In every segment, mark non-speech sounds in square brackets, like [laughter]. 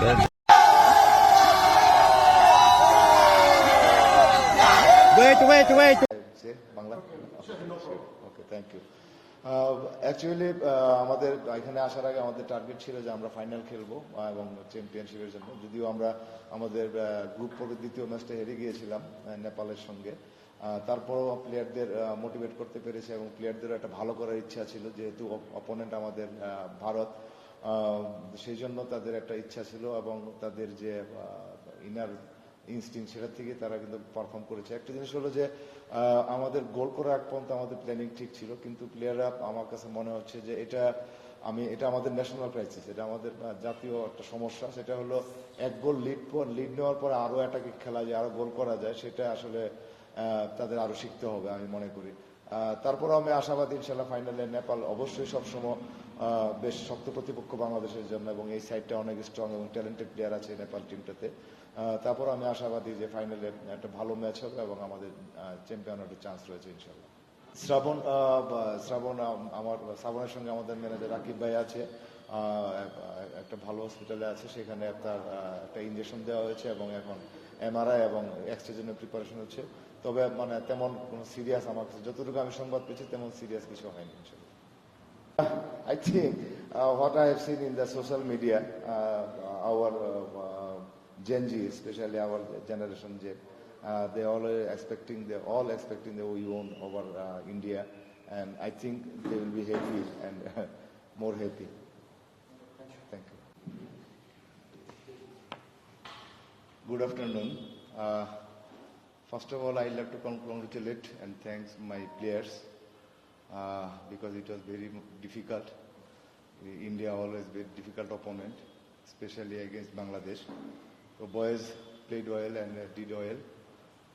Wait, wait, wait. Say, Bangla. Okay, thank you. Uh, actually uh, আমাদের এখানে আসার আগে আমাদের টার্গেট ছিল যে আমরা ফাইনাল খেলব এবং চ্যাম্পিয়নশিপের জন্য যদিও আমরা আমাদের গ্রুপ পর্বের দ্বিতীয় ম্যাচটা হেরে গিয়েছিলাম নেপালের সঙ্গে তারপরও প্লেয়ারদের মোটিভেট করতে পেরেছে এবং প্লেয়ারদেরও একটা ভালো করার ইচ্ছা ছিল যেহেতু অপোনেন্ট আমাদের ভারত সেই জন্য তাদের একটা ইচ্ছা ছিল এবং তাদের যে ইনার ইনস্টিং সেটা থেকে তারা কিন্তু পারফর্ম করেছে। একটা জিনিস হলো যে আমাদের গোল করার এক পর্যন্ত আমাদের প্ল্যানিং ঠিক ছিল, কিন্তু প্লেয়াররা আমার কাছে মনে হচ্ছে যে এটা আমি, এটা আমাদের ন্যাশনাল ক্রাইসিস এটা আমাদের জাতীয় একটা সমস্যা। সেটা হলো এক গোল লিড পর লিড নেওয়ার পরে আরও এটাকে খেলা যায়, আরও গোল করা যায়, সেটা আসলে তাদের আরও শিখতে হবে আমি মনে করি। আহ, তারপরও আমি আশাবাদী ইনশাল্লাহ ফাইনালে নেপাল অবশ্যই সবসময় বেশ শক্ত প্রতিপক্ষ বাংলাদেশের জন্য এবং এই সাইডটা অনেক স্ট্রং এবং ট্যালেন্টেড প্লেয়ার আছে নেপাল টিমটাতে তারপর আমি আশাবাদী যে ফাইনালে একটা ভালো ম্যাচ হবে এবং আমাদের চ্যাম্পিয়ন একটা চান্স রয়েছে ইনশাল্লাহ শ্রাবণ শ্রাবণ আমার শ্রাবণের সঙ্গে আমাদের ম্যানেজার রাকিব ভাই আছে একটা ভালো হসপিটালে আছে সেখানে তার একটা ইঞ্জেকশন দেওয়া হয়েছে এবং এখন এমআরআই এবং এক্সরের জন্য প্রিপারেশন হচ্ছে তবে মানে তেমন কোনো সিরিয়াস আমার কাছে যতটুকু আমি সংবাদ পেয়েছি, তেমন সিরিয়াস কিছু হয়নি I think what I have seen in the social media our Gen Z specially our generation যে they all expecting they all expecting they we won over India and I think they will be happy and more happy. Good afternoon. Uh, first of all, I'd like to con- congratulate and thanks my players uh, because it was very difficult. India always very difficult opponent, especially against Bangladesh. The boys played well and uh, did well.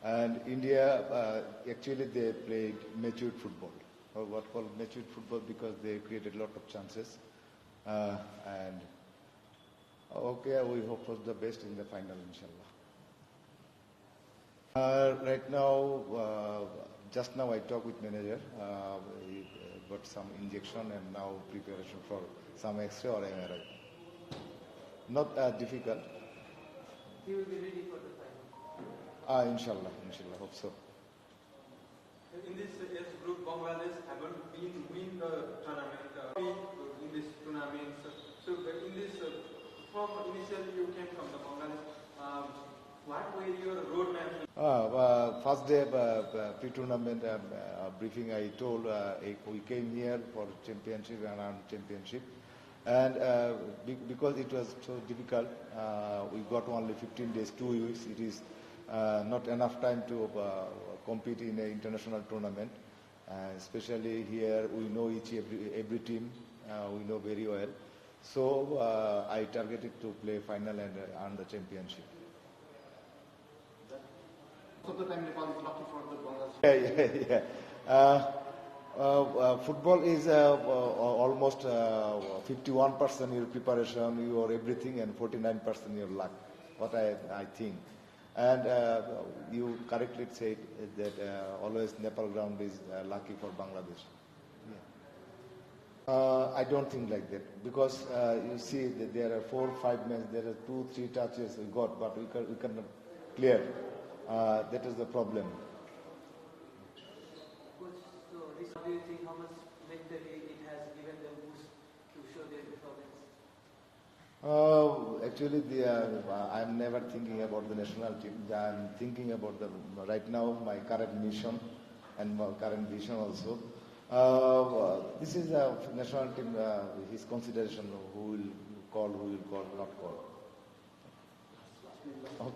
And India, uh, actually they played matured football, or what called matured football because they created a lot of chances. Uh, and okay, we hope for the best in the final, inshallah. Uh, right now, uh, just now I talked with manager. Uh, he uh, got some injection and now preparation for some X-ray or MRI. Not uh, difficult. He will be ready for the final. Ah, inshallah, inshallah, hope so. In this age group, Bangladesh haven't been win the tournament. Uh, in this tournament. So, in this, from initially you came from the Bangladesh. Um, what were your roadmap? Ah, uh, first day uh, uh, pre-tournament uh, briefing, I told we came here for championship and on championship, and be- because it was so difficult, we got only 15 days, two weeks. It is not enough time to compete in an international tournament. Uh, especially here, we know each every, every team. Uh, we know very well. So uh, I targeted to play final and uh, earn the championship. Most of the time, Nepal is lucky for the Bangladesh. [laughs] Yeah, yeah, yeah. Uh, uh, uh, football is uh, uh, almost uh, 51% your preparation, your everything, and 49% your luck. What I, I think. And uh, you correctly said that uh, always Nepal ground is uh, lucky for Bangladesh. Uh, I don't think like that because uh, you see that there are four, five men, there are two, three touches we got, but we, can, we cannot clear. Uh, that is the problem. Coach, so do you think how much mentally it has given them boost to show their performance? Uh, actually, the, uh, I'm never thinking about the national team. I'm thinking about the right now my current mission and my current vision also. Uh, this is a national team, uh, his consideration who will call, who will call, not call. Okay.